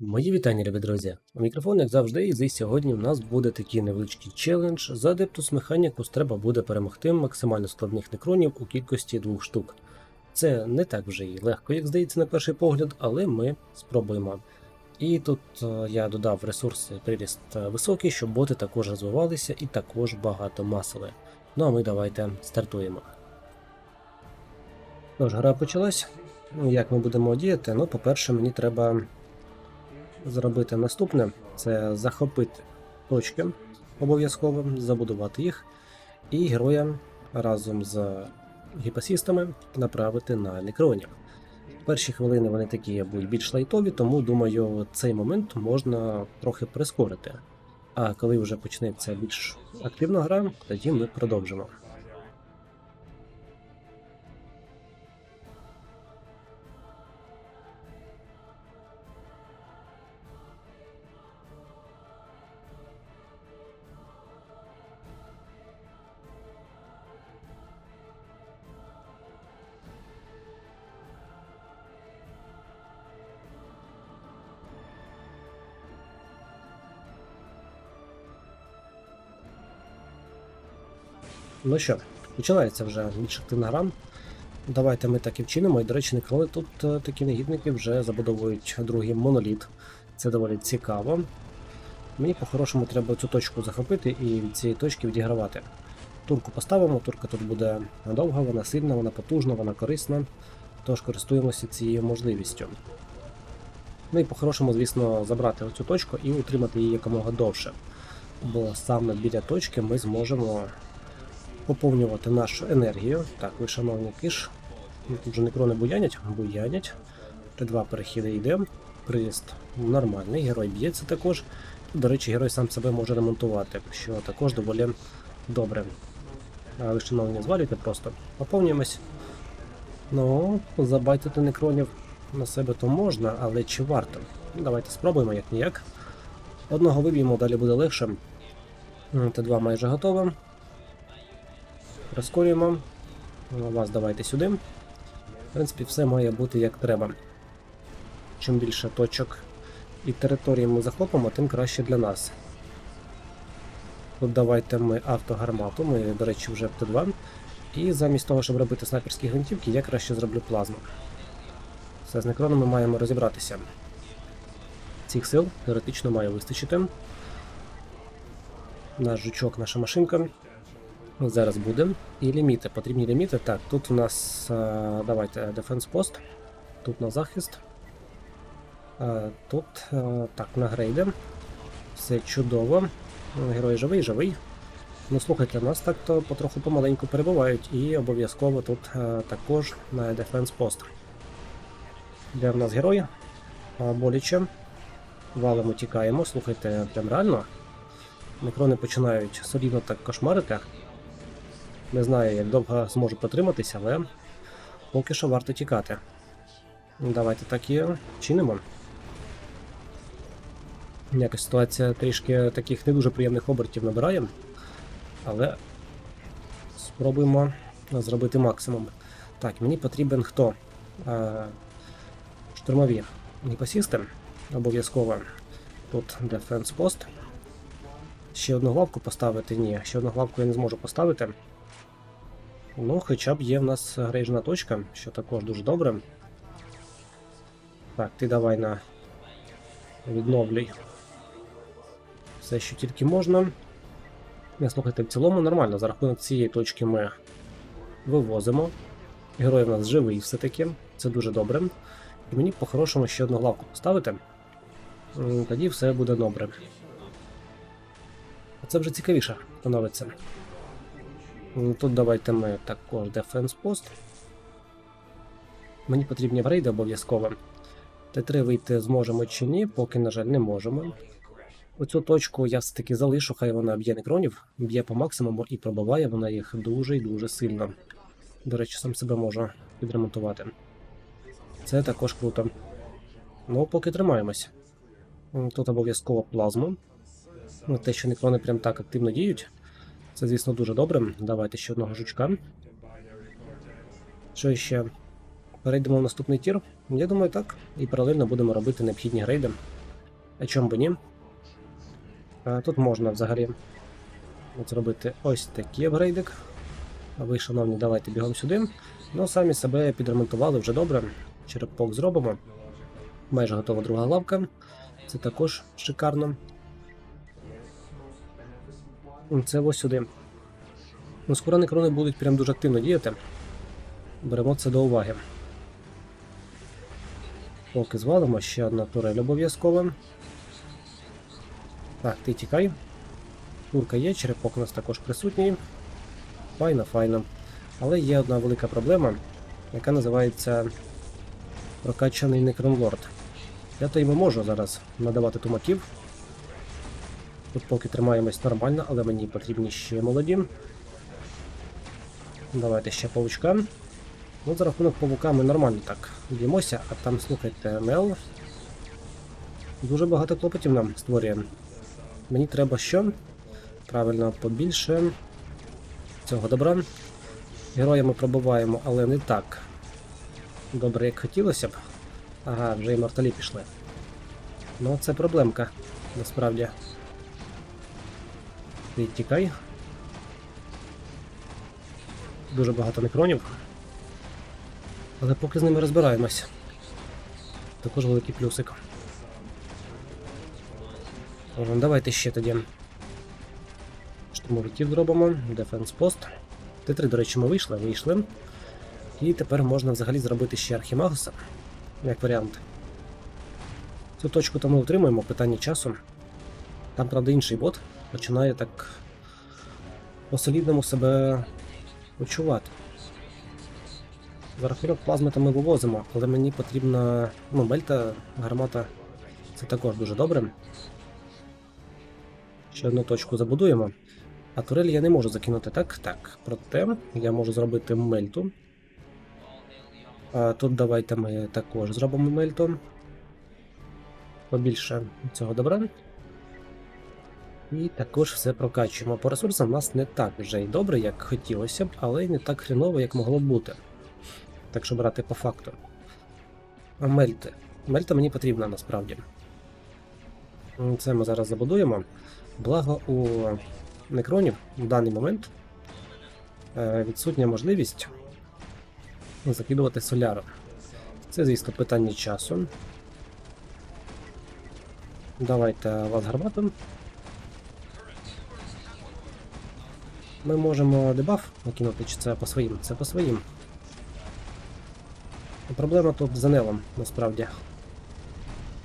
Мої вітання, любі друзі. У мікрофон, як завжди, і сьогодні в нас буде такий невеличкий челендж. За Adeptus Mechanicus треба буде перемогти максимально складних некронів у кількості двох штук. Це не так вже і легко, як здається, на перший погляд, але ми спробуємо. І тут е, я додав ресурси приріст е, високий, щоб боти також розвивалися і також багато масили. Ну а ми давайте стартуємо. Тож, гра почалась. Як ми будемо діяти? Ну, по-перше, мені треба зробити наступне: це захопити точки обов'язково, забудувати їх, і героя разом з гіпосістами направити на некронів. Перші хвилини вони такі будуть більш лайтові, тому думаю, цей момент можна трохи прискорити. А коли вже почнеться більш активна гра, тоді ми продовжимо. Ну що, починається вже більш активна гра. Давайте ми так і вчинимо. І, до речі, некроли тут е, такі негідники вже забудовують другий моноліт. Це доволі цікаво. Мені по-хорошому треба цю точку захопити і від цієї точки відігравати. Турку поставимо, турка тут буде довга, вона сильна, вона потужна, вона корисна. Тож користуємося цією можливістю. Ну і по-хорошому, звісно, забрати оцю точку і утримати її якомога довше. Бо саме біля точки ми зможемо поповнювати нашу енергію. Так, ви, шановні киш, тут вже некрони буянять, буянять. Т2 перехіди йде. Приїзд нормальний, герой б'ється також. До речі, герой сам себе може ремонтувати, що також доволі добре. А ви, шановні, звалюйте просто. Поповнюємось. Ну, забайтити некронів на себе то можна, але чи варто? Давайте спробуємо як ніяк. Одного виб'ємо, далі буде легше. Т2 майже готово. Прискорюємо. Вас давайте сюди. В принципі, все має бути як треба. Чим більше точок і території ми захопимо, тим краще для нас. Тут давайте ми автогармату, ми, до речі, вже в Т2. І замість того, щоб робити снайперські гвинтівки, я краще зроблю плазму. Все, з некроном ми маємо розібратися. Цих сил теоретично має вистачити. Наш жучок, наша машинка. Зараз буде. І ліміти. Потрібні ліміти. Так, тут у нас е, давайте Defense Post. Тут на захист. Е, Тут е, так, на грейди. Все чудово. Герой живий, живий. Ну, слухайте, нас так-то потроху помаленьку перебувають, і обов'язково тут також на Defense Post. Де в нас герой? Е, Боляче. Валимо, тікаємо. Слухайте, прям реально. Некрони починають солідно так кошмарити. Не знаю, як довго зможу протриматися, але поки що варто тікати. Давайте так і чинимо. Якась ситуація трішки таких не дуже приємних обертів набирає, але спробуємо зробити максимум. Так, мені потрібен хто? Е, штурмові гіпосісти. Обов'язково тут Defense Post. Ще одну главку поставити? Ні, ще одну главку я не зможу поставити. Ну, хоча б є в нас грейжна точка, що також дуже добре. Так, ти давай на відновлюй. Все, що тільки можна. Не слухайте, в цілому нормально. За рахунок цієї точки ми вивозимо. Герой в нас живий все-таки, це дуже добре. І мені по-хорошому ще одну главку поставити. Тоді все буде добре. Це вже цікавіше становиться. М, Тут давайте ми також Defense Post. Мені потрібні врейди обов'язково. Т3 вийти зможемо чи ні, поки, на жаль, не можемо. Оцю точку я все-таки залишу, хай вона б'є некронів, б'є по максимуму і пробиває вона їх дуже і дуже сильно. До речі, сам себе можу підремонтувати. Це також круто. Ну, поки тримаємось. Тут обов'язково плазму. Ну, Те, що некрони прям так активно діють. Це, звісно, дуже добре. Давайте ще одного жучка. Що ще? Перейдемо в наступний тір. Я думаю, так. І паралельно будемо робити необхідні грейди. А чому би ні? Тут можна взагалі зробити ось такий апгрейдик. А ви, шановні, давайте бігом сюди. Ну, самі себе підремонтували вже добре. Черепок зробимо. Майже готова друга лавка. Це також шикарно. Це ось сюди. Ну, скоро некрони будуть прям дуже активно діяти. Беремо це до уваги. Поки звалимо, ще одна турель обов'язково. Так, ти тікай. Турка є, черепок у нас також присутній. Файно, файно. Але є одна велика проблема, яка називається прокачаний некронлорд. Я то йому можу зараз надавати тумаків. Тут поки тримаємось нормально, але мені потрібні ще молоді. Давайте ще павучка. Ну, за рахунок павука ми нормально так б'ємося, а там, слухайте, Мел. Дуже багато клопотів нам створює. Мені треба що? Правильно, побільше цього добра. Героя ми пробуваємо, але не так. Добре, як хотілося б. Ага, вже і морталі пішли. Ну, це проблемка, насправді. Ти тікай. Дуже багато некронів. Але поки з ними розбираємось. Також великий плюсик. Давайте ще тоді. Штурмовиків зробимо. Дефенс пост. Т3, до речі, ми вийшли, вийшли. І тепер можна взагалі зробити ще Архімагуса, як варіант. Цю точку там ми отримуємо, питання часу. Там, правда, інший бот починає так по-солідному себе почувати. За рахунок плазми то ми вивозимо, але мені потрібна ну, мельта, гармата. Це також дуже добре. Ще одну точку забудуємо. А турель я не можу закинути так. Так. Проте я можу зробити мельту. А тут давайте ми також зробимо мельту. Побільше цього добра. І також все прокачуємо. По ресурсам у нас не так вже й добре, як хотілося б, але й не так хреново, як могло б бути. Так що брати по факту. А мельти. Мельта мені потрібна насправді. Це ми зараз забудуємо. Благо у некронів в даний момент е, відсутня можливість закидувати соляру. Це, звісно, питання часу. Давайте вас гарматом. Ми можемо дебаф накинути, чи це по своїм? Це по своїм. Проблема тут з Анелом, насправді.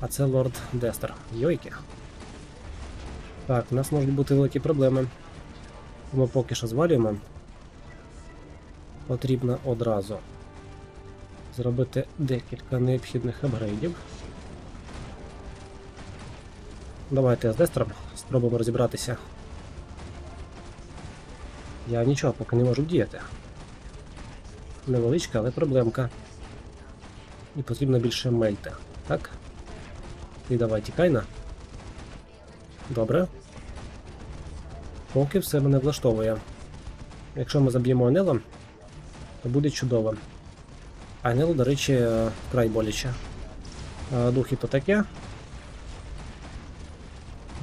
А це лорд Дестер. Йойки. Так, у нас можуть бути великі проблеми. Ми поки що звалюємо. Потрібно одразу зробити декілька необхідних апгрейдів. Давайте з Дестером спробуємо розібратися. Я нічого поки не можу діяти. Невеличка, але проблемка. І потрібно більше мельти. Так? І давай тікай на. Добре. Поки все мене влаштовує. Якщо ми заб'ємо Анелом, то буде чудово. Анел, до речі, е, вкрай боляче. А Духи то таке.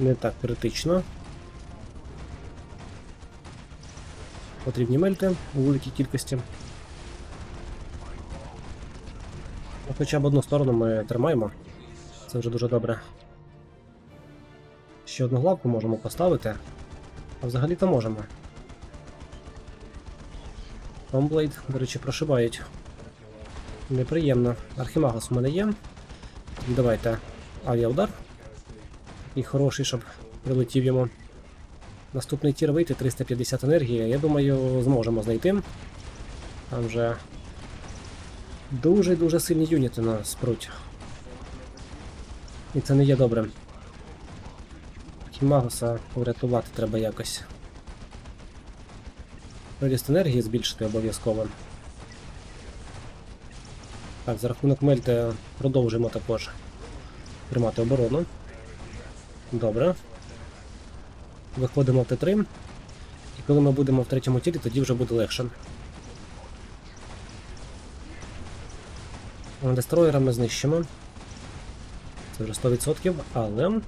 Не так критично. Потрібні мельти у великій кількості. Ну, Хоча б одну сторону ми тримаємо. Це вже дуже добре. Ще одну главку можемо поставити. А взагалі-то можемо. Томблейд, до речі, прошибають. Неприємно. Архімагус у мене є. Давайте авіаудар. І хороший, щоб прилетів йому. Наступний тір вийти 350 енергії. Я думаю, зможемо знайти. Там вже дуже-дуже сильні юніти нас пруть. І це не є добре. Хімагуса врятувати треба якось. Приріст енергії збільшити обов'язково. Так, за рахунок мельти продовжуємо також тримати оборону. Добре. Виходимо в Т3. І коли ми будемо в третьому тілі, тоді вже буде легше. Дестроєра ми знищимо. Це вже 100%, але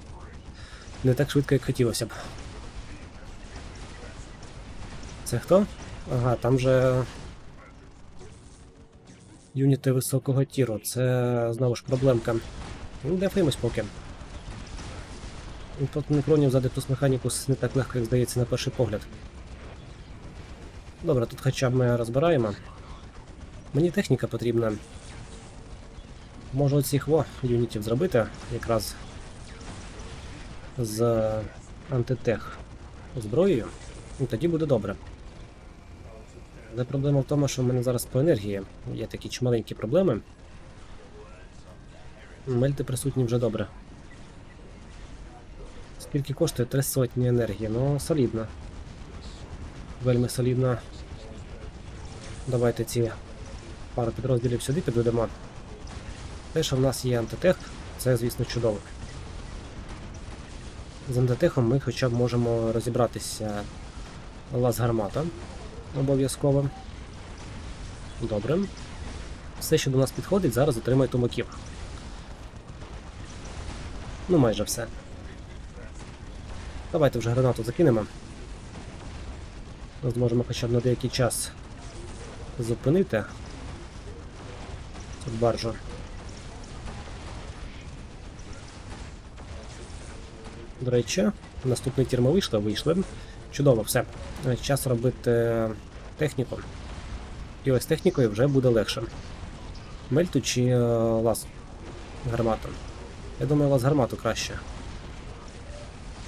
не так швидко, як хотілося б. Це хто? Ага, там же. Юніти високого тіру. Це знову ж проблемка. Ну, дефаємось поки. Тут некронів за Дептус Механікус не так легко, як здається, на перший погляд. Добре, тут хоча б ми розбираємо. Мені техніка потрібна. Можу оцих во юнітів зробити якраз з антитех зброєю. І тоді буде добре. Але проблема в тому, що в мене зараз по енергії є такі чималенькі проблеми. Мельти присутні вже добре. Скільки коштує? Три сотні енергії. Ну, солідно. Вельми солідно. Давайте ці пару підрозділів сюди підведемо. Те, що в нас є антитех, це, звісно, чудово. З антитехом ми хоча б можемо розібратися лаз гармата обов'язково. Добре. Все, що до нас підходить, зараз отримає тумаків. Ну, майже все. Давайте вже гранату закинемо. Зможемо хоча б на деякий час зупинити тут баржу. До речі, наступний тір ми вийшли, вийшли. Чудово, все. Час робити техніку. І ось технікою вже буде легше. Мельту чи е, лаз гармату? Я думаю, лаз гармату краще.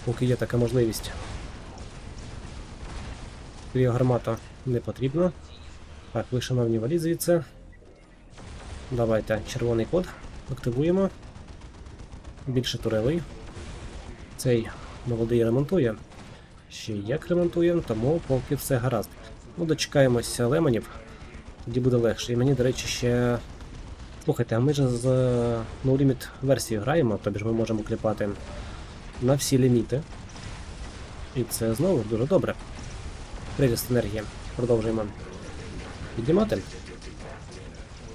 Поки є така можливість. гармата не потрібно. Так, ви, шановні, валіть звідси. Давайте червоний код активуємо. Більше турелей. Цей молодий ремонтує. Ще як ремонтує, тому поки все гаразд. Ну, дочекаємося лемонів, тоді буде легше. І мені, до речі, ще. Слухайте, а ми ж з е, No Limit версією граємо, тобі ж ми можемо кліпати на всі ліміти. І це знову дуже добре. Приріст енергії. Продовжуємо. Піднімати.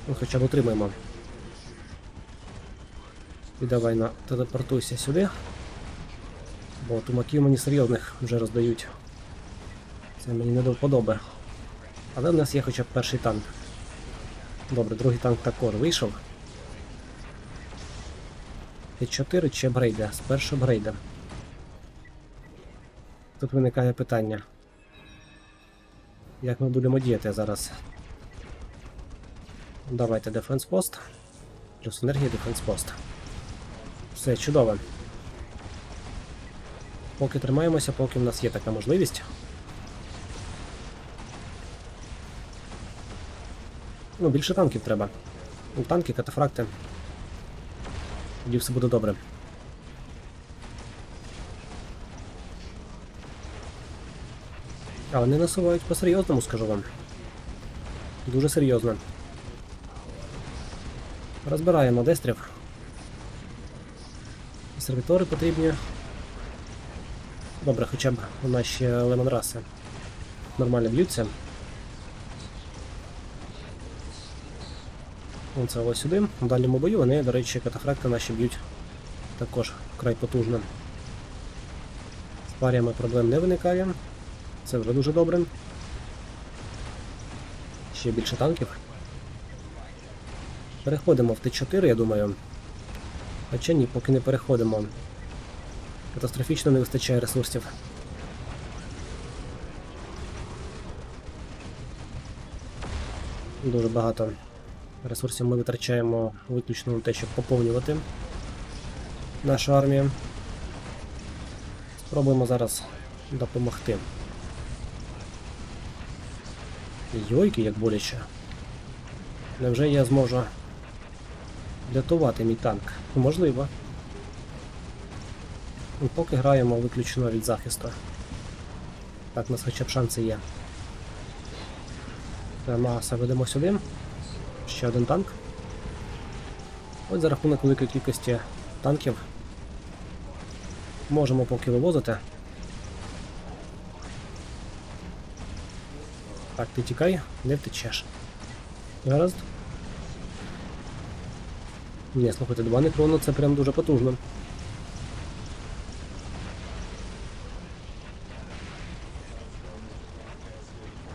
Ну, хоча б отримаємо. І давай на телепортуйся сюди. Бо тумаків мені серйозних вже роздають. Це мені не до вподоби. Але в нас є хоча б перший танк. Добре, другий танк також вийшов. Т4 чи апгрейда? Спершу апгрейда. Тут виникає питання. Як ми будемо діяти зараз? Давайте Defense Post. Плюс енергія Defense Post. Все чудово. Поки тримаємося, поки в нас є така можливість. Ну, більше танків треба. Ну, Танки, катафракти. Тоді все буде добре. Але не насувають по-серйозному, скажу вам. Дуже серйозно. Розбираємо дестрів. Сервітори потрібні. Добре, хоча б у нас ще лемонраси нормально б'ються. Це ось сюди. У дальньому бою вони, до речі, катафракти наші б'ють також край потужно. З паріями проблем не виникає. Це вже дуже добре. Ще більше танків. Переходимо в Т4, я думаю. Хоча ні, поки не переходимо. Катастрофічно не вистачає ресурсів. Дуже багато ресурсів ми витрачаємо виключно на те, щоб поповнювати нашу армію. Спробуємо зараз допомогти. Йойки, як боляче. Невже я зможу рятувати мій танк? Можливо. Ну, Поки граємо виключно від захисту. Так, у нас хоча б шанси є. Магаса ведемо сюди. Ще один танк. Ось за рахунок великої кількості танків можемо поки вивозити. Так, ти тікай, не втечеш. Гаразд. Ні, слухайте, два некрону це прям дуже потужно.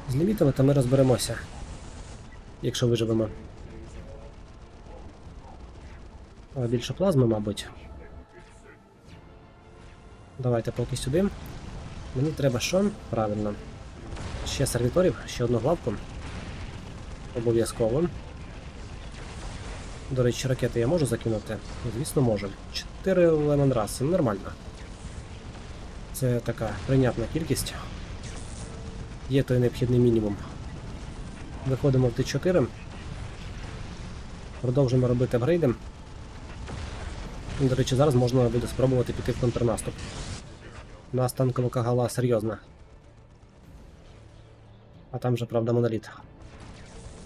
З лімітами то ми розберемося. Якщо виживемо. А більше плазми, мабуть. Давайте поки сюди. Мені треба що? Правильно. Ще сервіторів, ще одну главку. Обов'язково. До речі, ракети я можу закинути? Звісно, можу. 4 лемонраси, нормально. Це така прийнятна кількість. Є той необхідний мінімум. Виходимо в Т4. Продовжуємо робити апгрейди. До речі, зараз можна буде спробувати піти в контрнаступ. У нас танкова кагала серйозна. А там же, правда, моноліт.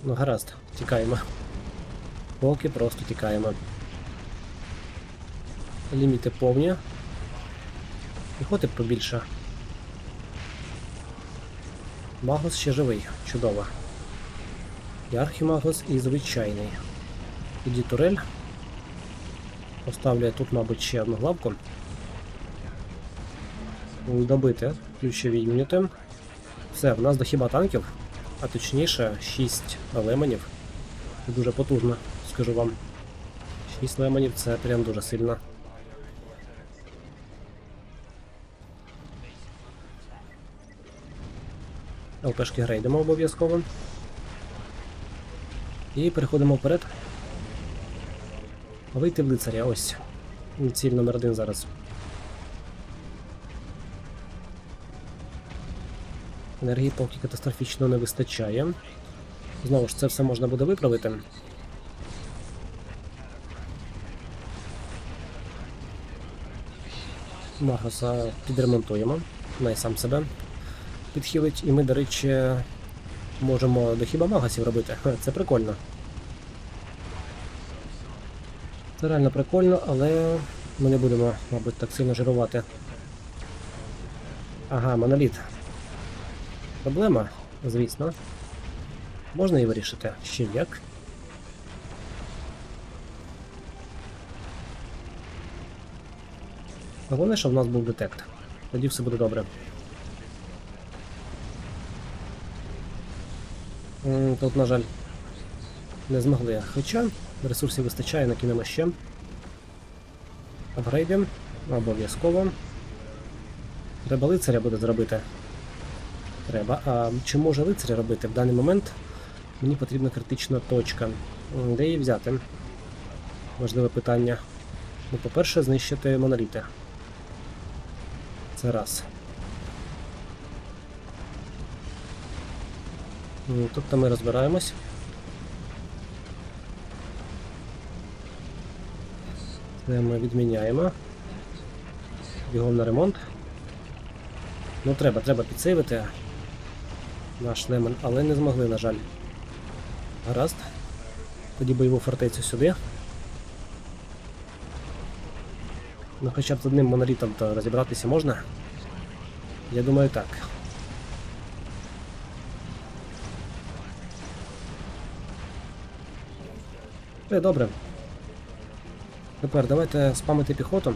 Ну, гаразд, тікаємо. Поки просто тікаємо. Ліміти повні. Піхоти побільше. Магус ще живий, чудово. І Архімагус і звичайний. Тоді турель. Поставлю я тут, мабуть, ще одну главку. Добити ключові юніти. Все, в нас до хіба танків, а точніше 6 лемонів. Це дуже потужно, скажу вам. 6 лемонів це прям дуже сильно. ЛПшки грейдимо обов'язково. І переходимо вперед. Вийти в лицаря, ось. Ціль номер один зараз. Енергії поки катастрофічно не вистачає. Знову ж це все можна буде виправити. Магаса підремонтуємо. Най сам себе підхилить, і ми, до речі, можемо до хіба магасів робити. Це прикольно. Це реально прикольно, але ми не будемо, мабуть, так сильно жирувати. Ага, моноліт. Проблема, звісно. Можна її вирішити? Ще як? Головне, щоб в нас був детект. Тоді все буде добре. Тут, на жаль, не змогли. Хоча ресурсів вистачає, накинемо ще. Апгрейдим. Обов'язково. Треба лицаря буде зробити. Треба. А чи може лицаря робити в даний момент? Мені потрібна критична точка. Де її взяти? Важливе питання. Ну, по-перше, знищити моноліти. Це раз. Тобто ми розбираємось. Це ми відміняємо. Бігом на ремонт. Ну треба, треба підсейвити наш лемон, але не змогли, на жаль. Гаразд. Тоді бойову фортецю сюди. Ну хоча б з одним монолітом то розібратися можна. Я думаю так. Е, добре. Тепер давайте спамити піхоту.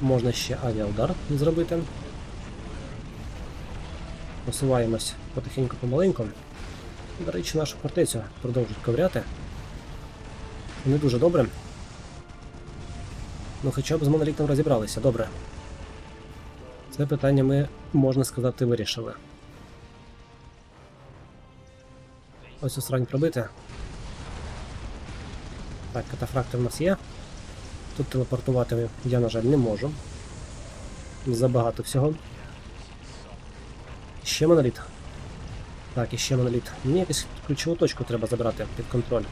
Можна ще авіаудар зробити. Посуваємось потихеньку помаленьку. До речі, нашу фортецю продовжують ковряти. Не дуже добре. Ну хоча б з монолітом розібралися, добре. Це питання ми, можна сказати, вирішили. Ось осрань пробити. Так, катафракти в нас є. Тут телепортувати я, на жаль, не можу. Забагато всього. Ще моноліт. Так, і ще моноліт. Мені якусь ключову точку треба забрати під контроль.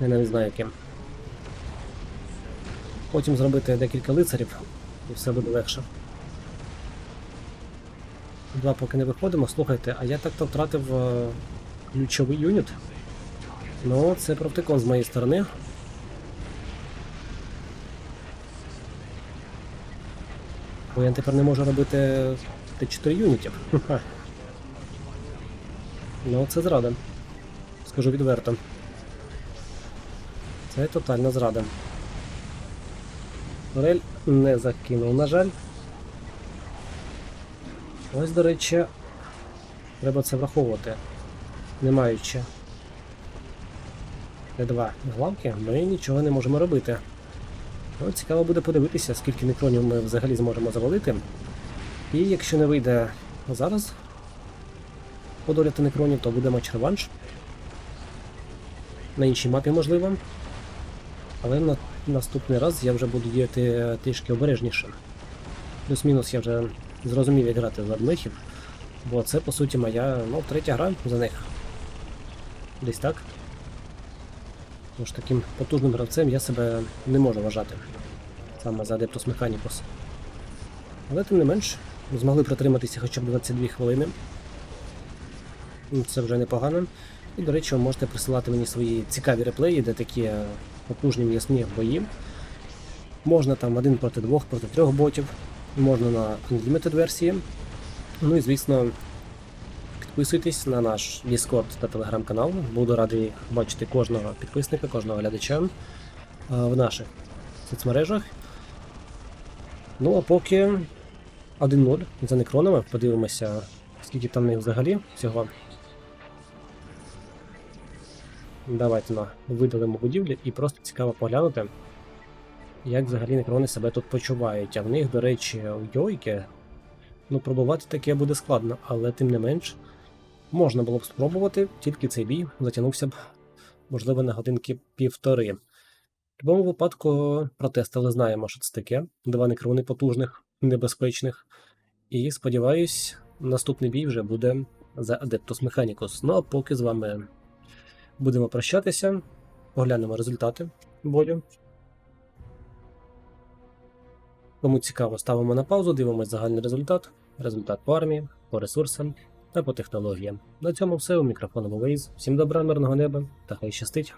Я навіть знаю яким. Потім зробити декілька лицарів і все буде легше. Два поки не виходимо. Слухайте, а я так-то втратив е, ключовий юніт. Ну, це профтикон з моєї сторони. Бо я тепер не можу робити Т4 юнітів. Ну, це зрада. Скажу відверто. Це тотальна зрада. Рель не закинув, на жаль. Ось, до речі, треба це враховувати. Не маючи Т2 главки, ми нічого не можемо робити. Ну, цікаво буде подивитися, скільки некронів ми взагалі зможемо завалити. І якщо не вийде зараз подоляти некронів, то буде матч реванш. На іншій мапі можливо. Але на наступний раз я вже буду діяти трішки обережніше. Плюс-мінус я вже зрозумів, як грати за адмехів, бо це по суті моя ну, третя гра за них. Десь так. Тож таким потужним гравцем я себе не можу вважати. Саме за Adeptus Mechanicus. Але тим не менш, змогли протриматися хоча б 22 хвилини. Ну, Це вже непогано. І, до речі, ви можете присилати мені свої цікаві реплеї, де такі потужні м'ясні бої. Можна там один проти двох, проти трьох ботів, можна на Unlimited версії. Ну і звісно, підписуйтесь на наш Discord та Telegram канал. Буду радий бачити кожного підписника, кожного глядача е, в наших соцмережах. Ну а поки 1-0 за некронами. Подивимося, скільки там них взагалі всього. Давайте на видалимо будівлі і просто цікаво поглянути, як взагалі некрони себе тут почувають. А в них, до речі, йойки. Ну, пробувати таке буде складно, але тим не менш, можна було б спробувати, тільки цей бій затягнувся б, можливо, на годинки півтори. В будь-якому випадку протестили, знаємо, що це таке. Два некрони потужних, небезпечних. І сподіваюсь, наступний бій вже буде за Adeptus Mechanicus. Ну а поки з вами будемо прощатися, оглянемо результати бою. Кому цікаво, ставимо на паузу, дивимось загальний результат, результат по армії, по ресурсам та по технологіям. На цьому все. У мікрофону Вейз. Всім добра, мирного неба та хай щастить!